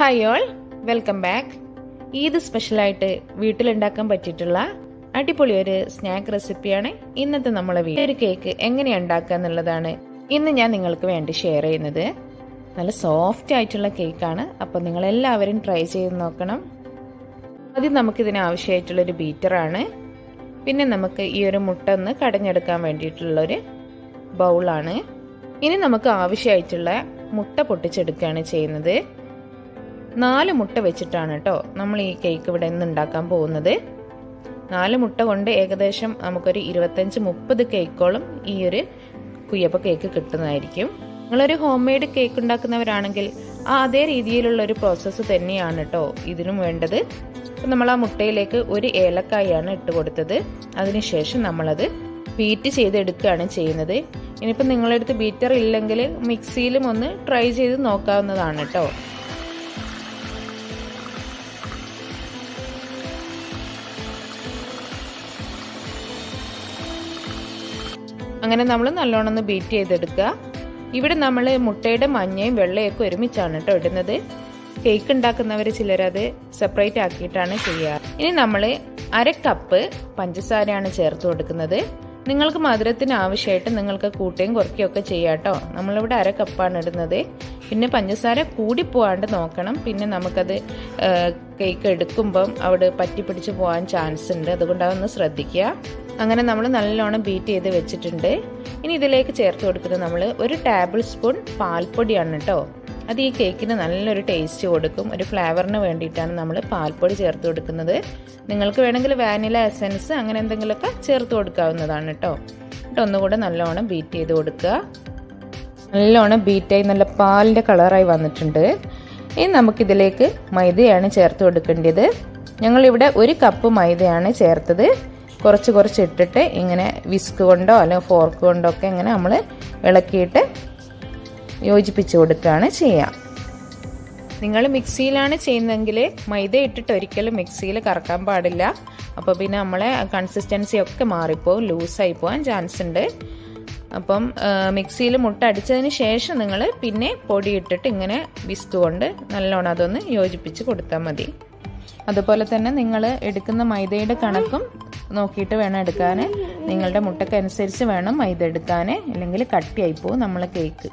Hi all welcome back Eid സ്പെഷ്യലായിട്ട് വീട്ടിലുണ്ടാക്കാൻ പറ്റിയിട്ടുള്ള അടിപൊളി ഒരു സ്നാക്ക് റെസിപ്പിയാണ് ഇന്നത്തെ നമ്മളെ വീട്ടിൽ. ഒരു കേക്ക് എങ്ങനെ ഉണ്ടാക്കുക എന്നുള്ളതാണ് ഇന്ന് ഞാൻ നിങ്ങൾക്ക് വേണ്ടി ഷെയർ ചെയ്യുന്നത്. നല്ല സോഫ്റ്റ് ആയിട്ടുള്ള കേക്കാണ് അപ്പോൾ നിങ്ങൾ എല്ലാവരും ട്രൈ ചെയ്ത് നോക്കണം. ആദ്യം നമുക്കിതിന് ആവശ്യമായിട്ടുള്ളൊരു ബീറ്ററാണ് പിന്നെ നമുക്ക് ഈ ഒരു മുട്ട ഒന്ന് കടഞ്ഞെടുക്കാൻ വേണ്ടിയിട്ടുള്ളൊരു ബൗളാണ് ഇനി നമുക്ക് ആവശ്യമായിട്ടുള്ള മുട്ട പൊട്ടിച്ചെടുക്കുകയാണ് ചെയ്യുന്നത്. നാല് മുട്ട വെച്ചിട്ടാണ് കേട്ടോ നമ്മൾ ഈ കേക്ക് ഇവിടെ നിന്ന് ഉണ്ടാക്കാൻ പോകുന്നത്. നാല് മുട്ട കൊണ്ട് ഏകദേശം നമുക്കൊരു ഇരുപത്തഞ്ച് മുപ്പത് കേക്കോളം ഈ ഒരു കുയ്യപ്പ കേക്ക് കിട്ടുന്നതായിരിക്കും. നിങ്ങളൊരു ഹോം മെയ്ഡ് കേക്ക് ഉണ്ടാക്കുന്നവരാണെങ്കിൽ ആ അതേ രീതിയിലുള്ള ഒരു പ്രോസസ്സ് തന്നെയാണ് കേട്ടോ ഇതിനും വേണ്ടത്. നമ്മൾ ആ മുട്ടയിലേക്ക് ഒരു ഏലക്കായാണ് ഇട്ട് കൊടുത്തത്. അതിനുശേഷം നമ്മളത് ബീറ്റ് ചെയ്തെടുക്കുകയാണ് ചെയ്യുന്നത്. ഇനിയിപ്പോൾ നിങ്ങളടുത്ത് ബീറ്റർ ഇല്ലെങ്കിൽ മിക്സിയിലും ഒന്ന് ട്രൈ ചെയ്ത് നോക്കാവുന്നതാണ് കേട്ടോ അങ്ങനെ നമ്മൾ നല്ലോണം ഒന്ന് ബീറ്റ് ചെയ്തെടുക്കുക. ഇവിടെ നമ്മൾ മുട്ടയുടെ മഞ്ഞയും വെള്ളയൊക്കെ ഒരുമിച്ചാണ് കേട്ടോ ഇടുന്നത്. കേക്ക് ഉണ്ടാക്കുന്നവർ ചിലരത് സെപ്പറേറ്റ് ആക്കിയിട്ടാണ് ചെയ്യാറ്. ഇനി നമ്മൾ അര കപ്പ് പഞ്ചസാരയാണ് ചേർത്ത് കൊടുക്കുന്നത്. നിങ്ങൾക്ക് മധുരത്തിന് ആവശ്യമായിട്ട് നിങ്ങൾക്ക് കൂട്ടുകയും കുറയ്ക്കുകയൊക്കെ ചെയ്യാം കേട്ടോ. നമ്മളിവിടെ അര കപ്പാണ് ഇടുന്നത്. പിന്നെ പഞ്ചസാര കൂടി കൂടിപ്പോവാണ്ട് നോക്കണം. പിന്നെ നമുക്കത് കേക്ക് എടുക്കുമ്പം അവിടെ പറ്റി പിടിച്ച് പോകാൻ ചാൻസ് ഉണ്ട്. അതുകൊണ്ട് അതൊന്ന് ശ്രദ്ധിക്കുക. അങ്ങനെ നമ്മൾ നല്ലോണം ബീറ്റ് ചെയ്ത് വെച്ചിട്ടുണ്ട്. ഇനി ഇതിലേക്ക് ചേർത്ത് കൊടുക്കുന്നത് നമ്മൾ ഒരു ടേബിൾ സ്പൂൺ പാൽപ്പൊടിയാണ് കേട്ടോ അത് ഈ കേക്കിന് നല്ലൊരു ടേസ്റ്റ് കൊടുക്കും. ഒരു ഫ്ലേവറിന് വേണ്ടിയിട്ടാണ് നമ്മൾ പാൽപ്പൊടി ചേർത്ത് കൊടുക്കുന്നത്. നിങ്ങൾക്ക് വേണമെങ്കിൽ വാനില എസൻസ് അങ്ങനെ എന്തെങ്കിലുമൊക്കെ ചേർത്ത് കൊടുക്കാവുന്നതാണ് കേട്ടോ എന്നിട്ട് ഒന്നുകൂടെ നല്ലോണം ബീറ്റ് ചെയ്ത് കൊടുക്കുക. നല്ലോണം ബീറ്റായി നല്ല പാലിന്റെ കളറായി വന്നിട്ടുണ്ട്. ഇനി നമുക്കിതിലേക്ക് മൈദയാണ് ചേർത്ത് കൊടുക്കേണ്ടത്. ഞങ്ങളിവിടെ ഒരു കപ്പ് മൈദയാണ് ചേർത്തത്. കുറച്ച് കുറച്ച് ഇട്ടിട്ട് ഇങ്ങനെ വിസ്ക് കൊണ്ടോ അല്ലെങ്കിൽ ഫോർക്ക് കൊണ്ടോ ഒക്കെ ഇങ്ങനെ നമ്മൾ ഇളക്കിയിട്ട് യോജിപ്പിച്ച് കൊടുക്കുകയാണ് ചെയ്യുക നിങ്ങൾ മിക്സിയിലാണ് ചെയ്യുന്നതെങ്കിൽ മൈദ ഇട്ടിട്ട് ഒരിക്കലും മിക്സിയിൽ കറക്കാൻ പാടില്ല. അപ്പോൾ പിന്നെ നമ്മളെ കൺസിസ്റ്റൻസി ഒക്കെ മാറിപ്പോവും ലൂസായി പോകാൻ ചാൻസ് ഉണ്ട്. അപ്പം മിക്സിയിൽ മുട്ട അടിച്ചതിന് ശേഷം നിങ്ങൾ പിന്നെ പൊടി ഇട്ടിട്ട് ഇങ്ങനെ വിസ്ക് കൊണ്ട് നല്ലോണം അതൊന്ന് യോജിപ്പിച്ച് കൊടുത്താൽ മതി. അതുപോലെ തന്നെ നിങ്ങൾ എടുക്കുന്ന മൈദയുടെ കണക്കും നോക്കിയിട്ട് വേണം എടുക്കാൻ നിങ്ങളുടെ മുട്ടക്കനുസരിച്ച് വേണം മൈദ എടുക്കാൻ അല്ലെങ്കിൽ കട്ടിയായി പോകും നമ്മളെ കേക്ക്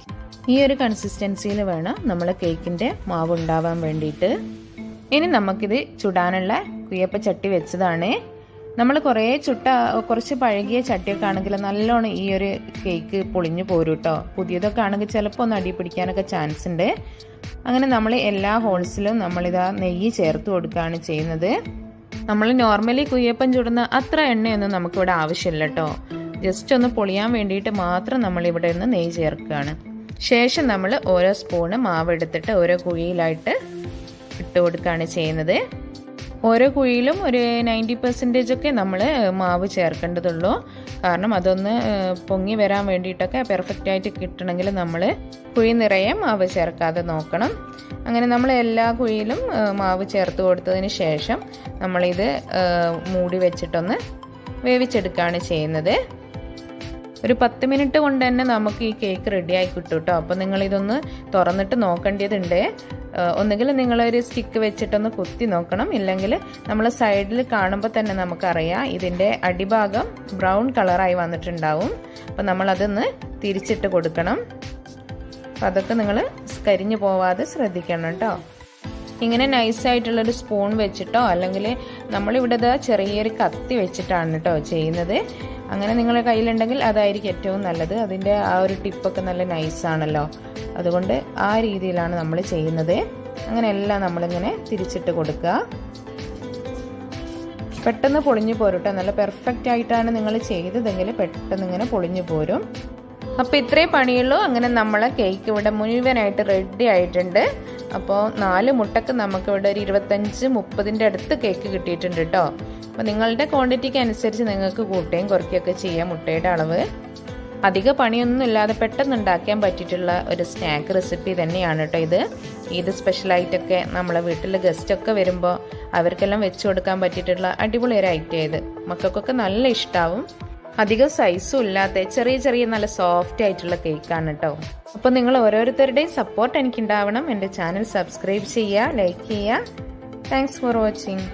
ഈ ഒരു കൺസിസ്റ്റൻസിയിൽ വേണം നമ്മളെ കേക്കിന്റെ മാവ് ഉണ്ടാവാൻ വേണ്ടിയിട്ട്. ഇനി നമുക്കിത് ചുടാനുള്ള കുയ്യപ്പ ചട്ടി വെച്ചതാണ്. നമ്മൾ കുറേ ചുട്ട കുറച്ച് പഴകിയ ചട്ടിയൊക്കെ ആണെങ്കിൽ നല്ലോണം ഈ ഒരു കേക്ക് പൊളിഞ്ഞു പോരും കേട്ടോ പുതിയതൊക്കെ ആണെങ്കിൽ ചിലപ്പോൾ ഒന്ന് അടി പിടിക്കാനൊക്കെ ചാൻസ് ഉണ്ട്. അങ്ങനെ നമ്മൾ എല്ലാ ഹോൾസിലും നമ്മളിതാ നെയ്യ് ചേർത്ത് കൊടുക്കുകയാണ് ചെയ്യുന്നത്. നമ്മൾ നോർമലി കുയ്യപ്പം ചുടുന്ന അത്ര എണ്ണയൊന്നും നമുക്കിവിടെ ആവശ്യമില്ല കേട്ടോ ജസ്റ്റ് ഒന്ന് പൊളിയാൻ വേണ്ടിയിട്ട് മാത്രം നമ്മൾ ഇവിടെ നിന്ന് നെയ്യ് ചേർക്കുകയാണ്. ശേഷം നമ്മൾ ഓരോ സ്പൂണ് മാവ് എടുത്തിട്ട് ഓരോ കുഴിയിലായിട്ട് ഇട്ട് കൊടുക്കുകയാണ് ചെയ്യുന്നത്. ഓരോ കുഴിയിലും ഒരു നയന്റി പെർസെന്റേജ് ഒക്കെ നമ്മൾ മാവ് ചേർക്കേണ്ടതുള്ളൂ. കാരണം അതൊന്ന് പൊങ്ങി വരാൻ വേണ്ടിയിട്ടൊക്കെ പെർഫെക്റ്റ് ആയിട്ട് കിട്ടണമെങ്കിൽ നമ്മൾ കുഴി നിറയെ മാവ് ചേർക്കാതെ നോക്കണം. അങ്ങനെ നമ്മൾ എല്ലാ കുഴിയിലും മാവ് ചേർത്ത് കൊടുത്തതിന് ശേഷം നമ്മളിത് മൂടി വെച്ചിട്ടൊന്ന് വേവിച്ചെടുക്കുകയാണ് ചെയ്യുന്നത്. ഒരു പത്ത് മിനിറ്റ് കൊണ്ട് തന്നെ നമുക്ക് ഈ കേക്ക് റെഡിയായി കിട്ടും കേട്ടോ. അപ്പോൾ നിങ്ങളിതൊന്ന് തുറന്നിട്ട് നോക്കേണ്ടതുണ്ട്. ഒന്നുകിൽ നിങ്ങളൊരു സ്റ്റിക്ക് വെച്ചിട്ടൊന്ന് കുത്തി നോക്കണം. ഇല്ലെങ്കിൽ നമ്മൾ സൈഡിൽ കാണുമ്പോൾ തന്നെ നമുക്കറിയാം ഇതിന്റെ അടിഭാഗം ബ്രൗൺ കളറായി വന്നിട്ടുണ്ടാവും. അപ്പോൾ നമ്മളതൊന്ന് തിരിച്ചിട്ട് കൊടുക്കണം. അപ്പോൾ അതൊക്കെ നിങ്ങൾ കരിഞ്ഞു പോവാതെ ശ്രദ്ധിക്കണം കേട്ടോ. ഇങ്ങനെ നൈസായിട്ടുള്ളൊരു സ്പൂൺ വെച്ചിട്ടോ അല്ലെങ്കിൽ നമ്മളിവിടെ ചെറിയൊരു കത്തി വെച്ചിട്ടാണ് കേട്ടോ ചെയ്യുന്നത്. അങ്ങനെ നിങ്ങളുടെ കയ്യിലുണ്ടെങ്കിൽ അതായിരിക്കും ഏറ്റവും നല്ലത്. അതിന്റെ ആ ഒരു ടിപ്പൊക്കെ നല്ല നൈസാണല്ലോ അതുകൊണ്ട് ആ രീതിയിലാണ് നമ്മൾ ചെയ്യുന്നത്. അങ്ങനെ എല്ലാം നമ്മളിങ്ങനെ തിരിച്ചിട്ട് കൊടുക്കുക. പെട്ടെന്ന് പൊളിഞ്ഞു പോരട്ടെ. നല്ല പെർഫെക്റ്റ് ആയിട്ടാണ് നിങ്ങൾ ചെയ്തതെങ്കിൽ പെട്ടെന്ന് ഇങ്ങനെ പൊളിഞ്ഞു പോരും. അപ്പോൾ ഇത്രേ പണിയുള്ളൂ. അങ്ങനെ നമ്മളെ കേക്ക് ഇവിടെ മുഴുവനായിട്ട് റെഡി ആയിട്ടുണ്ട്. അപ്പോൾ നാല് മുട്ടക്ക് നമുക്ക് ഇവിടെ ഒരു ഇരുപത്തഞ്ച് മുപ്പതിന്റെ അടുത്ത് കേക്ക് കിട്ടിയിട്ടുണ്ട് കേട്ടോ അപ്പോൾ നിങ്ങളുടെ ക്വാണ്ടിറ്റിക്ക് അനുസരിച്ച് നിങ്ങൾക്ക് കൂട്ടുകയും കുറയ്ക്കുകയൊക്കെ ചെയ്യാം മുട്ടയുടെ അളവ്. അധിക പണിയൊന്നും ഇല്ലാതെ പെട്ടെന്ന് ഉണ്ടാക്കാൻ പറ്റിയിട്ടുള്ള ഒരു സ്നാക്ക് റെസിപ്പി തന്നെയാണ് കേട്ടോ ഇത്. ഇത് സ്പെഷ്യലായിട്ടൊക്കെ നമ്മളെ വീട്ടിൽ ഗസ്റ്റൊക്കെ വരുമ്പോൾ അവർക്കെല്ലാം വെച്ച് കൊടുക്കാൻ പറ്റിയിട്ടുള്ള അടിപൊളി ഒരു ഐറ്റം ഇത്. മക്കൾക്കൊക്കെ നല്ല ഇഷ്ടാവും. അധികം സൈസും ഇല്ലാത്ത ചെറിയ ചെറിയ നല്ല സോഫ്റ്റ് ആയിട്ടുള്ള കേക്കാണ് കേട്ടോ അപ്പോൾ നിങ്ങൾ ഓരോരുത്തരുടെയും സപ്പോർട്ട് എനിക്കുണ്ടാവണം. എന്റെ ചാനൽ സബ്സ്ക്രൈബ് ചെയ്യുക ലൈക്ക് ചെയ്യുക. Thanks for watching